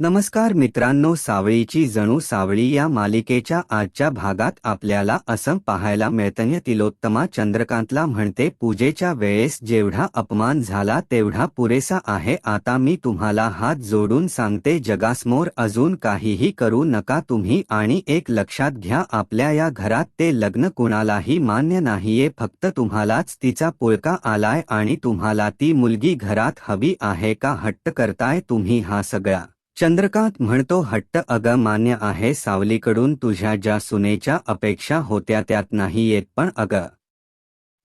नमस्कार मित्रांनो सावळीची जणू सावळी या मालिकेच्या आजच्या भागात आपल्याला असं पाहायला मिळतं तिलोत्तमा चंद्रकांतला म्हणते पूजेच्या वेळेस जेवढा अपमान झाला तेवढा पुरेसा आहे. आता मी तुम्हाला हात जोडून सांगते जगासमोर अजून काहीही करू नका तुम्ही आणि एक लक्षात घ्या आपल्या या घरात ते लग्न कुणालाही मान्य नाहीये. फक्त तुम्हालाच तिचा पुळका आलाय आणि तुम्हाला ती मुलगी घरात हवी आहे का? हट्ट करताय तुम्ही हा सगळा चंद्रकांत म्हणतो हट्ट अग मान्य आहे सावलीकडून तुझ्या ज्या सुनेच्या अपेक्षा होत्या त्यात नाही येत पण अगं.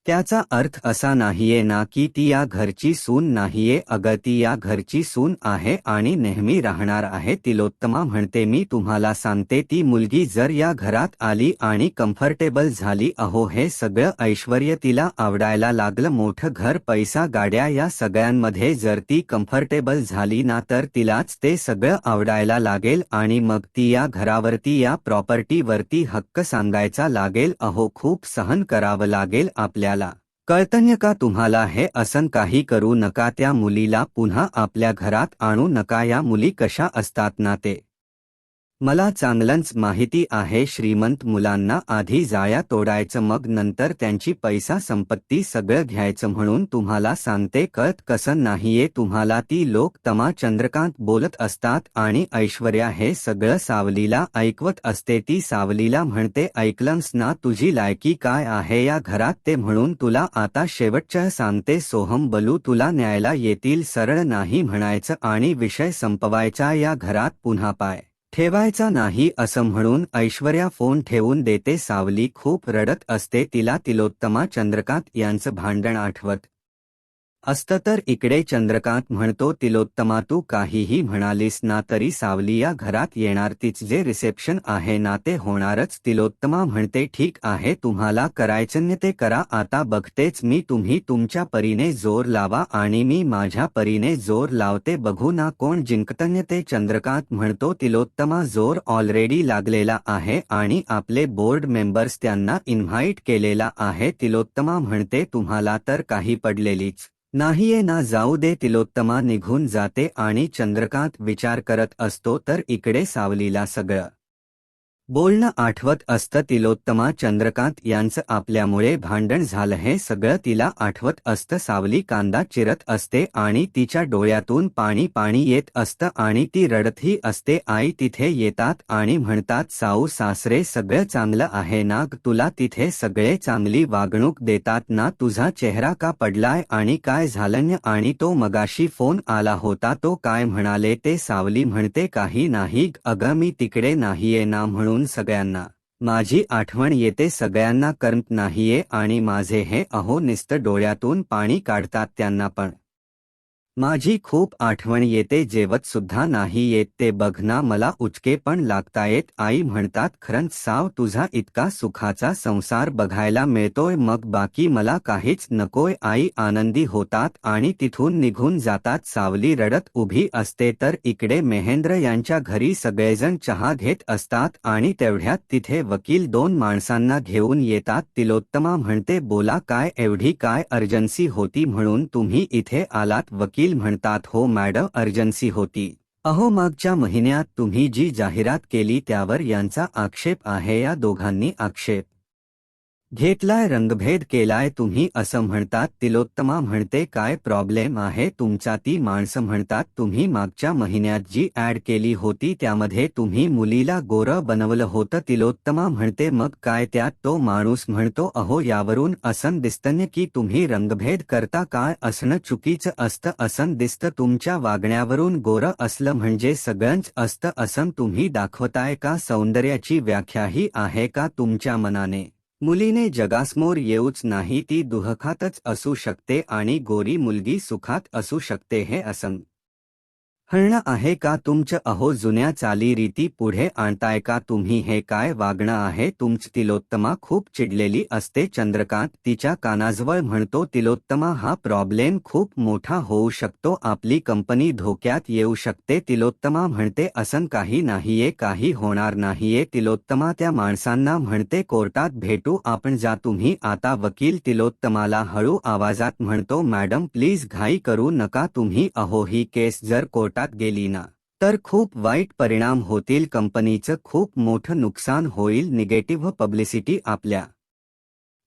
त्याचा अर्थ असा नाहीये ना की ती या घरची सून नाहीये. अगं ती या घरची सून आहे आणि नेहमी राहणार आहे तिलोत्तमा म्हणते मी तुम्हाला सांगते ती मुलगी जर या घरात आली आणि कम्फर्टेबल झाली अहो हे सगळं ऐश्वर्य तिला आवडायला लागलं. मोठं घर पैसा गाड्या या सगळ्यांमध्ये जर ती कम्फर्टेबल झाली ना तर तिलाच ते सगळं आवडायला लागेल आणि मग ती या घरावरती या प्रॉपर्टीवरती हक्क सांगायचा लागेल. अहो खूप सहन करावं लागेल आपल्या आपल्याला कळतन्य का तुम्हाला हे असन काही करू नका त्या मुलीला पुन्हा आपल्या घरात आणू नका या मुली कशा असतात ना ते. मला चांगलंच माहिती आहे श्रीमंत मुलांना आधी जाया तोडायचं मग नंतर त्यांची पैसा संपत्ती सगळं घ्यायचं म्हणून तुम्हाला सांगते कळत कसं नाहीये तुम्हाला ती लोक तमा चंद्रकांत बोलत असतात आणि ऐश्वर्या हे सगळं सावलीला ऐकवत असते ती सावलीला म्हणते ऐकलंस ना तुझी लायकी काय आहे या घरात ते म्हणून तुला आता शेवटच्या सांगते सोहम बलू तुला न्यायला येतील सरळ नाही म्हणायचं आणि विषय संपवायचा या घरात पुन्हा पाय. ठेवायचा नाही असं म्हणून ऐश्वर्या फोन ठेवून देते सावली खूप रडत असते तिला तिलोत्तमा चंद्रकांत यांचं भांडण आठवत. असतं तर इकडे चंद्रकांत म्हणतो तिलोत्तमा तू काहीही म्हणालीस ना तरी सावली या घरात येणार तीच जे रिसेप्शन आहे ना ते होणारच. तिलोत्तमा म्हणते ठीक आहे तुम्हाला करायचं ते करा. आता बघतेच मी तुम्ही तुमच्या परीने जोर लावा आणि मी माझ्या परीने जोर लावते. बघू ना कोण जिंकतन्य ते. चंद्रकांत म्हणतो तिलोत्तमा जोर ऑलरेडी लागलेला आहे आणि आपले बोर्ड मेंबर्स त्यांना इन्व्हाइट केलेला आहे. तिलोत्तमा म्हणते तुम्हाला तर काही पडलेलीच नाहीये ना जाऊ दे तिलोत्तमा निघून जाते आणि चंद्रकांत विचार करत असतो तर इकडे सावलीला सगळं. बोलणं आठवत असतं तिलोत्तमा चंद्रकांत यांचं आपल्यामुळे भांडण झालं हे सगळं तिला आठवत असतं. सावली कांदा चिरत असते आणि तिच्या डोळ्यातून पाणी पाणी येत असतं आणि ती रडतही असते. आई तिथे येतात आणि म्हणतात साऊ सासरे सगळं चांगलं आहे ना तुला तिथे सगळे चांगली वागणूक देतात ना तुझा चेहरा का पडलाय आणि काय झालं आणि तो मगाशी फोन आला होता तो काय म्हणाले ते सावली म्हणते काही नाही अगं मी तिकडे नाहीये ना म्हणून म्हणून सगळ्यांना. माझी आठवण येते सगळ्यांना करमत नाहीये आणि माझे हे अहो निस्त डोळ्यातून पाणी काढतात त्यांना पण. माझी खूप आठवण येते जेवत सुद्धा नाही येत ते बघना मला उचके पण लागतायत आई म्हणतात खरंच साव तुझा इतका सुखाचा संसार बघायला मिळतोय मग बाकी मला काहीच नकोय. आई आनंदी होतात आणि तिथून निघून जातात. सावली रडत उभी असते तर इकडे महेंद्र यांच्या घरी सगळेजण चहा घेत असतात आणि तेवढ्यात तिथे वकील दोन माणसांना घेऊन येतात. तिलोत्तमा म्हणते बोला काय एवढी काय अर्जन्सी होती म्हणून तुम्ही इथे आलात? वकील वकील म्हणतात हो मॅडम अर्जन्सी होती. अहो मागच्या महिन्यात तुम्ही जी जाहिरात केली त्यावर यांचा आक्षेप आहे या दोघांनी आक्षेप घेतलाय रंगभेद केलाय तुम्ही असं म्हणतात तिलोत्तमा म्हणते काय प्रॉब्लेम आहे तुमचा? ती माणसं म्हणतात तुम्ही मागच्या महिन्यात जी ऍड केली होती त्यामध्ये तुम्ही मुलीला गोरं बनवलं होतं. तिलोत्तमा म्हणते मग काय त्यात तो माणूस म्हणतो अहो यावरून असं दिसतं की तुम्ही रंगभेद करता काय? असणं चुकीचं असतं असं दिसतं तुमच्या वागण्यावरून गोरं असलं म्हणजे सगळंच असतं असं तुम्ही दाखवताय का? सौंदर्याची व्याख्याही आहे का तुमच्या मनाने? मुलीने जगासमोर येऊच नाही ती दुहखातच असू शकते आणि गोरी मुलगी सुखात असू शकते हे असं हळणं आहे का तुमचं? अहो जुन्या चालीरीती पुढे आणताय का तुम्ही? हे काय वागणं आहे? तुमच तिलोत्तमा खूप चिडलेली असते. चंद्रकांत तिच्या कानाजवळ म्हणतो तिलोत्तमा हा प्रॉब्लेम खूप मोठा होऊ शकतो. आपली कंपनी धोक्यात येऊ शकते. तिलोत्तमा म्हणते असं काही नाहीये काही होणार नाहीये. तिलोत्तमा त्या माणसांना म्हणते कोर्टात भेटू आपण जा तुम्ही. आता वकील तिलोत्तमाला हळू आवाजात म्हणतो मॅडम प्लीज घाई करू नका तुम्ही. अहो ही केस जर कोर्ट कोर्टात गेली ना तर खूप वाईट परिणाम होतील. कंपनीचं खूप मोठं नुकसान होईल. निगेटिव्ह पब्लिसिटी आपल्या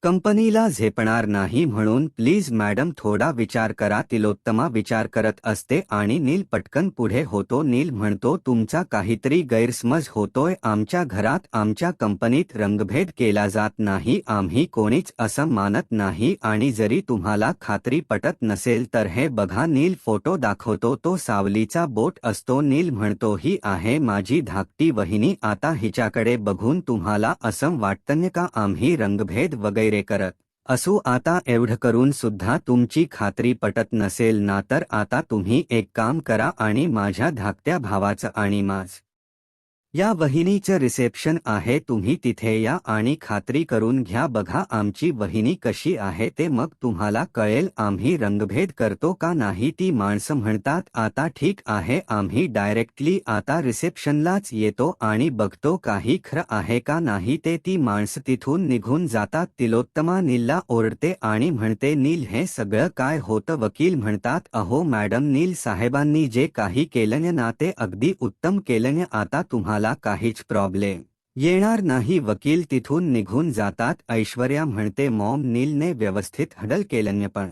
कंपनीला झेपणार नाही म्हणून प्लीज मॅडम थोडा विचार करा तिलोत्तमा विचार करत असते आणि नील पटकन पुढे होतो. नील म्हणतो तुमचा काहीतरी गैरसमज होतोय. आमच्या घरात आमच्या कंपनीत रंगभेद केला जात नाही. आम्ही कोणीच असं मानत नाही आणि जरी तुम्हाला खात्री पटत नसेल तर हे बघा. नील फोटो दाखवतो. तो सावलीचा बोट असतो. नील म्हणतो ही आहे माझी धाकटी वहिनी. आता हिच्याकडे बघून तुम्हाला असं वाटतं का? आम्ही रंगभेद वगैरे वगैरे करत. असू आता एवढं करून सुद्धा तुमची खात्री पटत नसेल ना तर आता तुम्ही एक काम करा आणि माझ्या धाकट्या भावाचं आणि माझ या वहिनीचं रिसेप्शन आहे तुम्ही तिथे या आणि खात्री करून घ्या बघा आमची वहिनी कशी आहे ते मग तुम्हाला कळेल आम्ही रंगभेद करतो का नाही ती माणसं म्हणतात आता ठीक आहे आम्ही डायरेक्टली आता रिसेप्शनलाच येतो आणि बघतो काही खरं आहे का नाही ते ती माणसं तिथून निघून जातात तिलोत्तमा नीलला ओरडते आणि म्हणते नील हे सगळं काय होतं वकील म्हणतात अहो मॅडम नील साहेबांनी जे काही केलं ना ते अगदी उत्तम केलं आता तुम्हाला मला काहीच प्रॉब्लेम. येणार नाही वकील तिथून निघून जातात ऐश्वर्या म्हणते मॉम नीलने व्यवस्थित हडल केलं पण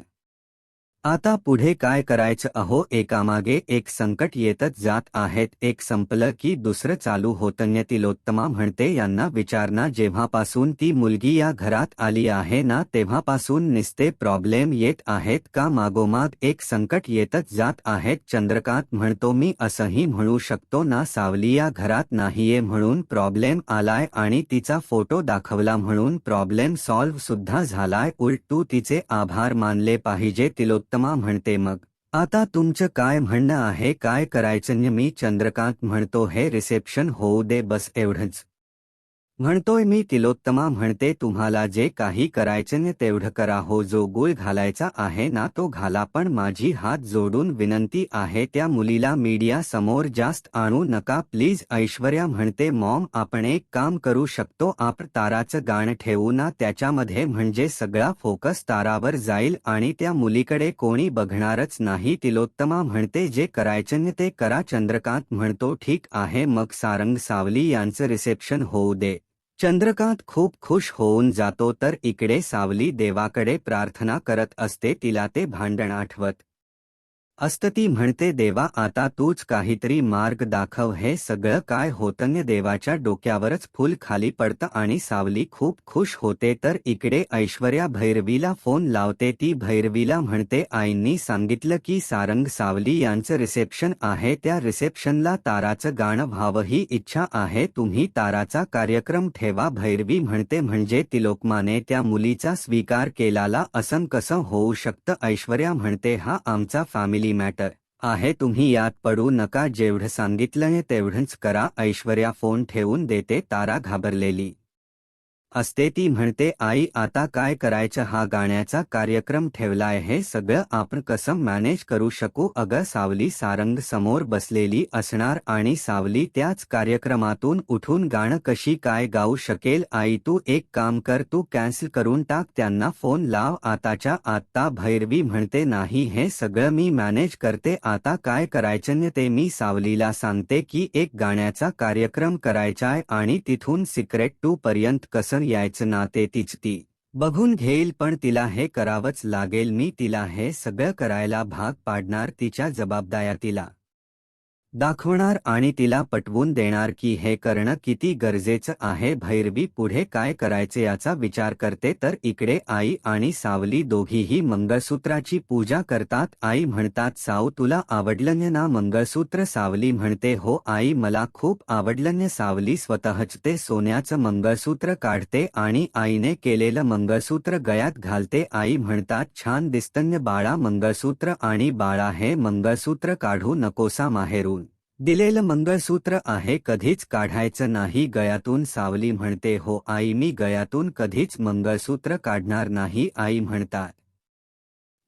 आता पुढे काय करायचं? अहो एकामागे एक संकट येतच जात आहेत. एक संपलं की दुसरं चालू होतं. तिलोत्तमा म्हणते यांना विचारणा जेव्हापासून ती मुलगी या घरात आली आहे ना तेव्हापासून निस्ते प्रॉब्लेम येत आहेत का? मागोमाग एक संकट येतच जात आहेत. चंद्रकांत म्हणतो मी असंही म्हणू शकतो ना सावली या घरात नाहीये म्हणून प्रॉब्लेम आलाय आणि तिचा फोटो दाखवला म्हणून प्रॉब्लेम सॉल्व्ह सुद्धा झालाय. उलट तू तिचे आभार मानले पाहिजे. तिलोत्तम उत्तमा म्हणते मग आता तुमचं काय म्हणणं आहे काय करायचं? मी चंद्रकांत म्हणतो हे रिसेप्शन होऊ दे बस एवढंच. म्हणतोय मी तिलोत्तमा म्हणते तुम्हाला जे काही करायचे ने तेवढं करा. हो जो गुळ घालायचा आहे ना तो घाला पण माझी हात जोडून विनंती आहे त्या मुलीला मीडिया समोर जास्त आणू नका. प्लीज ऐश्वर्या म्हणते मॉम आपण एक काम करू शकतो. आप ताराचं गाणं ठेवू ना त्याच्यामध्ये म्हणजे सगळा फोकस तारावर जाईल आणि त्या मुलीकडे कोणी बघणारच नाही. तिलोत्तमा म्हणते जे करायचे ने ते करा. चंद्रकांत म्हणतो ठीक आहे मग सारंग सावली यांचं रिसेप्शन होऊ दे. चंद्रकांत खूप खुश होऊन जातो तर इकडे सावली देवाकडे प्रार्थना करत असते तिला ते भांडण आठवत. ती म्हणते देवा आता तूच काहीतरी मार्ग दाखव. हे सगळं काय होतं? देवाच्या डोक्यावरच फुल खाली पडतं आणि सावली खूप खुश होते. तर इकडे ऐश्वर्या भैरवीला फोन लावते. ती भैरवीला म्हणते आईंनी सांगितलं की सारंग सावली यांचं रिसेप्शन आहे. त्या रिसेप्शनला ताराचं गाणं व्हावं ही इच्छा आहे. तुम्ही ताराचा कार्यक्रम ठेवा. भैरवी म्हणते म्हणजे तिलोकमाने त्या मुलीचा स्वीकार केलाला असं कसं होऊ शकतं? ऐश्वर्या म्हणते हा आमचा फॅमिली मॅटर आहे तुम्ही यात पडू नका जेवढं सांगितलंय तेवढंच करा. ऐश्वर्या फोन ठेवून देते तारा घाबरलेली. असते ती म्हणते आई आता काय करायचं? हा गाण्याचा कार्यक्रम ठेवलाय हे सगळं आपण कसं मॅनेज करू शकू? अगं सावली सारंग समोर बसलेली असणार आणि सावली त्याच कार्यक्रमातून उठून गाणं कशी काय गाऊ शकेल? आई तू एक काम कर तू कॅन्सल करून टाक त्यांना फोन लाव आताच्या आत्ता भैरवी म्हणते नाही हे सगळं मी मॅनेज करते आता काय करायचं? ते मी सावलीला सांगते की एक गाण्याचा कार्यक्रम करायचाय आणि तिथून सिक्रेट टू पर्यंत कसं यायचं ना ते तीच ती. बघून घेईल पण तिला हे करावंच लागेल. मी तिला हे सगळं करायला भाग पाडणार. तिच्या जबाबदाऱ्या तिला. दाखवणार आणि तिला पटवून देणार की हे करणं किती गरजेचं आहे भैरवी पुढे काय करायचे याचा विचार करते तर इकडे आई आणि सावली दोघीही मंगळसूत्राची पूजा करतात. आई म्हणतात साऊ तुला आवडलं ना मंगळसूत्र? सावली म्हणते हो आई मला खूप आवडलं सावली स्वतःच ते सोन्याचं मंगळसूत्र काढते आणि आईने केलेलं मंगळसूत्र गयात घालते. आई म्हणतात छान दिसतन्य बाळा मंगळसूत्र आणि बाळा हे मंगळसूत्र काढू नकोसा माहेरून. दिलेलं मंगळसूत्र आहे कधीच काढायचं नाही गयातून सावली म्हणते हो आई मी गयातून कधीच मंगळसूत्र काढणार नाही आई म्हणतात.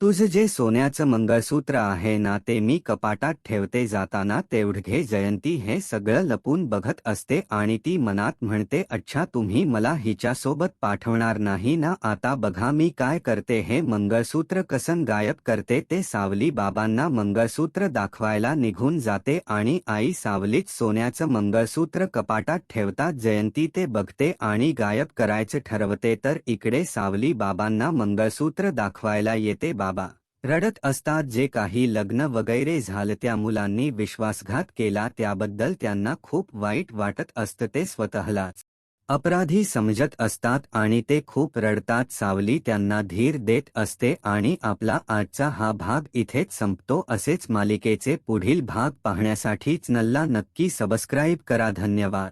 तुझं जे सोन्याचं मंगळसूत्र आहे ना ते मी कपाटात ठेवते जाताना तेवढे जयंती हे सगळं लपून बघत असते आणि ती मनात म्हणते अच्छा तुम्ही मला हिच्यासोबत पाठवणार नाही ना आता बघा मी काय करते हे मंगळसूत्र कसं गायब करते ते सावली बाबांना मंगळसूत्र दाखवायला निघून जाते आणि आई सावलीत सोन्याचं मंगळसूत्र कपाटात ठेवतात जयंती ते बघते आणि गायब करायचं ठरवते तर इकडे सावली बाबांना मंगळसूत्र दाखवायला येते बा बाबा. रडत असतात जे काही लग्न वगैरे झालं त्या मुलांनी विश्वासघात केला त्याबद्दल त्यांना खूप वाईट वाटत असतं ते स्वतःलाच. अपराधी समजत असतात आणि ते खूप रडतात सावली त्यांना धीर देत असते आणि आपला आजचा हा भाग इथेच संपतो असेच मालिकेचे पुढील भाग पाहण्यासाठीच नल्ला नक्की सबस्क्राईब करा धन्यवाद.